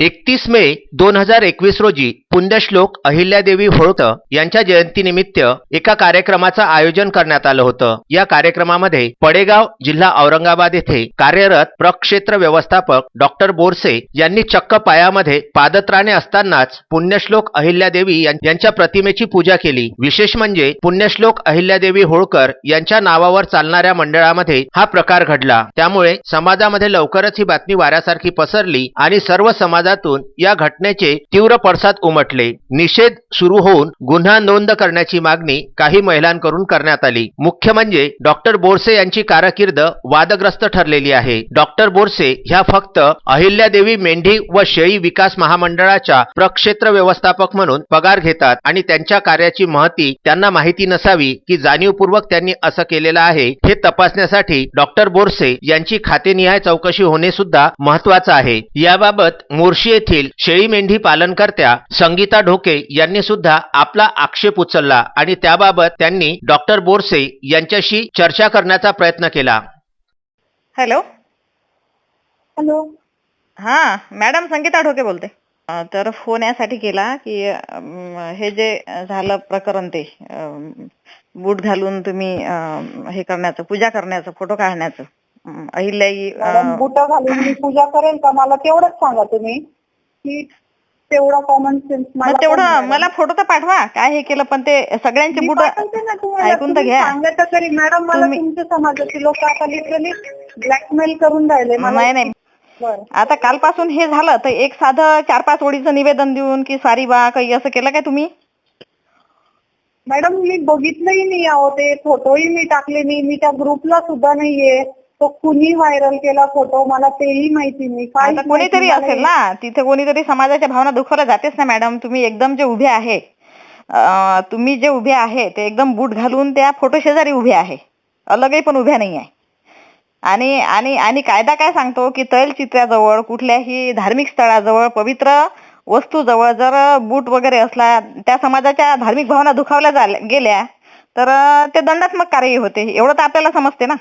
एकतीस मे दोन हजार एकवीस रोजी पुण्यश्लोक अहिल्यादेवी होळकर यांच्या जयंतीनिमित्त एका कार्यक्रमाचं आयोजन करण्यात आलं होतं. या कार्यक्रमामध्ये पडेगाव जिल्हा औरंगाबाद येथे कार्यरत प्रक्षेत्र व्यवस्थापक डॉक्टर बोरसे यांनी चक्क पायामध्ये पादत्राणे असतानाच पुण्यश्लोक अहिल्यादेवी यांच्या प्रतिमेची पूजा केली. विशेष म्हणजे पुण्यश्लोक अहिल्यादेवी होळकर यांच्या नावावर चालणाऱ्या मंडळामध्ये हा प्रकार घडला. त्यामुळे समाजामध्ये लवकरच ही बातमी वाऱ्यासारखी पसरली आणि सर्व समाज समाजातून या घटनेचे तीव्र पडसाद उमटले. निषेध सुरू होऊन गुन्हा नोंद करण्याची मागणी काही महिलांकडून करण्यात आली. मुख्य म्हणजे डॉक्टर बोरसे यांची कारकीर्द वादग्रस्त ठरलेली आहे. डॉक्टर बोरसे ह्या फक्त अहिल्यादेवी मेंढी व शेळी विकास महामंडळाच्या प्रक्षेत्र व्यवस्थापक म्हणून पगार घेतात आणि त्यांच्या कार्याची महती त्यांना माहिती नसावी की जाणीवपूर्वक त्यांनी असं केलेलं आहे हे तपासण्यासाठी डॉक्टर बोरसे यांची खातेनिहाय चौकशी होणे सुद्धा महत्वाचं आहे. याबाबत मोर्शी येथील शेळी मेंढी पालनकर्त्या संगीता ढोके यांनी सुद्धा आपला आक्षेप उचलला आणि त्याबाबत त्यांनी डॉक्टर बोरसे यांच्याशी चर्चा करण्याचा प्रयत्न केला. हॅलो? हॅलो? हा मॅडम संगीता ढोके बोलते. अं, तर फोन यासाठी केला की अं, हे जे झालं प्रकरण ते अं, बूट घालून तुम्ही अं, हे करण्याचं पूजा करण्याचं फोटो काढण्याचं. अहिल्याई बुट घालून मी पूजा करेल का? मला तेवढंच सांगा तुम्ही की तेवढा कॉमन सेन्स तेवढं मला फोटो तर पाठवा काय हे केलं पण ते सगळ्यांचे बुट ऐकून तर घ्या. सांगत तरी मॅडम मला तुमच्या समाजाचे लोक आता लिटरली ब्लॅकमेल करून राहिले. नाही नाही. आता कालपासून हे झालं तर एक साधं चार पाच ओळीचं निवेदन देऊन की सॉरी बा काही असं केलं काय तुम्ही? मॅडम मी बघितलंही नाही आहो ते फोटोही मी टाकले नाही. मी त्या ग्रुपला सुद्धा नाहीये. तो कुणी व्हायरल केला फोटो मला तेही माहिती नाही. आता कोणीतरी असेल ना तिथे कोणीतरी समाजाच्या भावना दुखावल्या जातेच ना मॅडम तुम्ही एकदम जे उभे आहे अं, तुम्ही जे उभे आहे ते एकदम बूट घालून त्या फोटो शेजारी उभे आहे. अलगही पण उभ्या नाही आहे. आणि आणि आणि कायदा काय सांगतो की तैलचित्राजवळ कुठल्याही धार्मिक स्थळाजवळ पवित्र वस्तूजवळ जर बूट वगैरे असला त्या समाजाच्या धार्मिक भावना दुखावल्या झाल्या- गेल्या तर ते दंडात्मक कार्यही होते. एवढं तर आपल्याला समजते ना.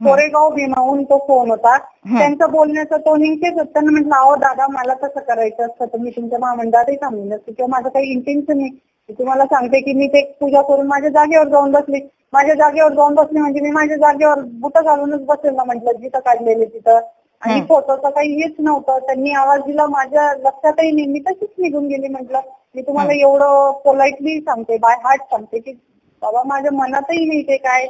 कोरेगाव भीमाहून तो फोन होता. त्यांचं बोलण्याचं टोनिंग तेच होतं. म्हटलं अहो दादा मला तसं करायचं असतं. तर मी तुमच्या महामंडळातही थांबले नसते किंवा माझं काही इंटेन्शन नाही मी तुम्हाला सांगते की मी ते पूजा करून माझ्या जागेवर जाऊन बसली. माझ्या जागेवर जाऊन बसली म्हणजे मी माझ्या जागेवर बुट घालूनच बसेल ना म्हटलं. जिथं काढलेले तिथं. आणि फोटोचं काही हेच नव्हतं. त्यांनी आवाज दिला. माझ्या लक्षातही नाही. मी तशीच निघून गेली म्हटलं. मी तुम्हाला एवढं पोलाइटली सांगते बाय हार्ट सांगते की बाबा माझ्या मनातही नाही ते काय.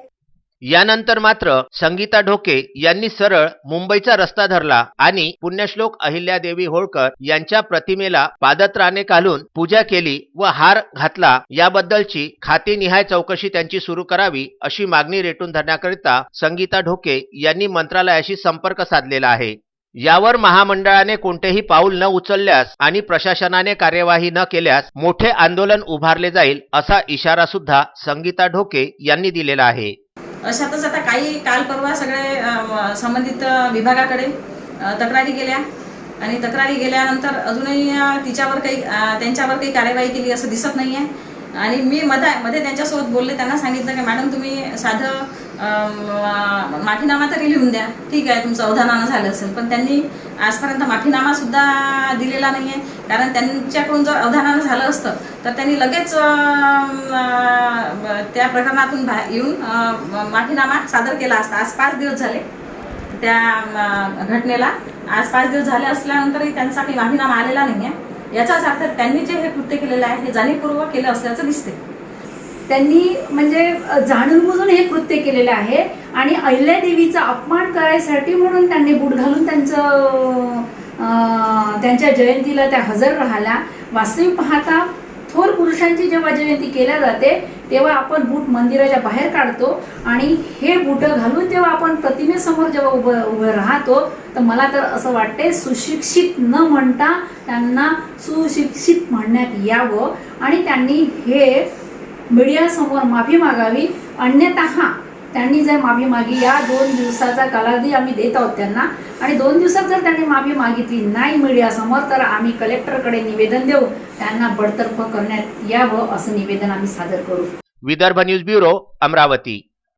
यानंतर मात्र संगीता ढोके यांनी सरळ मुंबईचा रस्ता धरला आणि पुण्यश्लोक अहिल्यादेवी होळकर यांच्या प्रतिमेला पादत्राणे घालून पूजा केली व हार घातला. याबद्दलची खातेनिहाय चौकशी त्यांची सुरू करावी अशी मागणी रेटून धरण्याकरिता संगीता ढोके यांनी मंत्रालयाशी संपर्क साधलेला आहे. यावर महामंडळाने कोणतेही पाऊल न उचलल्यास आणि प्रशासनाने कार्यवाही न केल्यास मोठे आंदोलन उभारले जाईल असा इशारा सुद्धा संगीता ढोके यांनी दिलेला आहे. अशातच आता काही काल परवा सगळे संबंधित विभागाकडे तक्रारी गेल्या. आणि तक्रारी गेल्यानंतर अजूनही तिच्यावर काही त्यांच्यावर काही कार्यवाही केली असं दिसत नाही आहे आणि मी मध्ये मध्ये त्यांच्यासोबत बोलले त्यांना सांगितलं की मॅडम तुम्ही साधं माफीनामा तरी लिहून द्या. ठीक आहे तुमचं अवधानानं झालं असेल पण त्यांनी आजपर्यंत माफीनामा सुद्धा दिलेला नाही आहे कारण त्यांच्याकडून जर अवधानानं झालं असतं तर त्यांनी लगेच त्या प्रकरणातून भा येऊन माफीनामा सादर केला असता. आज पाच दिवस झाले त्या घटनेला. आज पाच दिवस झाले असल्यानंतरही त्यांचा काही माफीनामा आलेला नाही आहे याचाच अर्थ त्यांनी जे हे कृत्य केलेलं आहे हे जाणीवपूर्वक केलं असल्याचं दिसते त्यांनी म्हणजे जाणून बुजून हे कृत्य केलेलं आहे. आणि अहिल्यादेवीचा अपमान करायसाठी म्हणून त्यांनी बूट घालून त्यांचं त्यांच्या जयंतीला त्या हजर राहिल्या वास्तविक पाहता थोर पुरुषांची जेव्हा जयंती केल्या जाते तेव्हा आपण बूट मंदिराच्या बाहेर काढतो. आणि हे बूट घालून जेव्हा आपण प्रतिमेसमोर जेव्हा उभं उभं राहतो तर मला तर असं वाटते सुशिक्षित न म्हणता त्यांना सुशिक्षित म्हणण्यात यावं. आणि त्यांनी हे मीडियासमोर माफी मागावी. अन्यथा त्यांनी जर माफी मागी या दोन दिवसाचा कालावधी आम्ही देत आहोत त्यांना. आणि दोन दिवसात जर त्यांनी माफी मागितली नाही मीडियासमोर तर आम्ही कलेक्टरकडे निवेदन देऊ. त्यांना बडतर्फ करण्यात यावं असं निवेदन आम्ही सादर करू. Vidarbha news bureau Amravati.